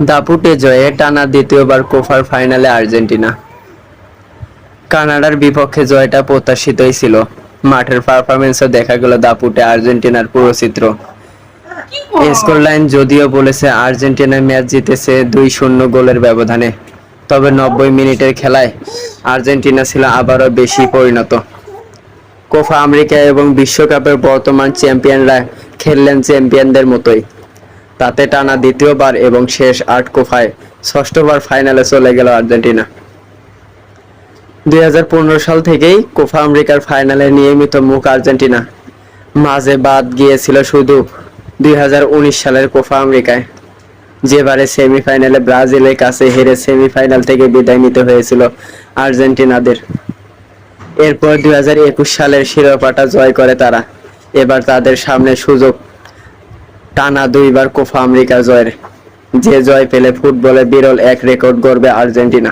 দাপুটে জয়ে টানা দ্বিতীয়বার কোফার ফাইনালে আর্জেন্টিনা। কানাডার বিপক্ষে জয়টা প্রত্যাশিতই ছিল। মাঠের পারফরমেন্সও দেখা গেল দাপুটে আর্জেন্টিনার পুরো চিত্র। স্কোর লাইন যদিও বলেছে আর্জেন্টিনা ম্যাচ জিতেছে দুই শূন্য গোলের ব্যবধানে। তবে নব্বই মিনিটের খেলায় আর্জেন্টিনা ছিল আবারও বেশি পরিণত। কোফা আমেরিকা এবং বিশ্বকাপের বর্তমান চ্যাম্পিয়নরা খেললেন চ্যাম্পিয়নদের মতোই। তাতে টানা দ্বিতীয়বার এবং শেষ আট কোফায় ষষ্ঠবার ফাইনালে চলে গেল আর্জেন্টিনা। দুই সাল থেকেই কোফা আমেরিকার ফাইনালে নিয়মিত মুখ আর্জেন্টিনা। মাঝে বাদ গিয়েছিল শুধু দুই সালের কোফা আমেরিকায়। যেবারে সেমিফাইনালে ব্রাজিলের কাছে হেরে সেমিফাইনাল থেকে বিদায় নিতে হয়েছিল আর্জেন্টিনাদের। এরপর দুই হাজার একুশ সালের শিরোপাটা জয় করে তারা। এবার তাদের সামনে সুযোগ টানা দুইবার কোফা আমেরিকা জয়ের যে জয় পেলে ফুটবলে বিরল এক রেকর্ড গড়বে আর্জেন্টিনা।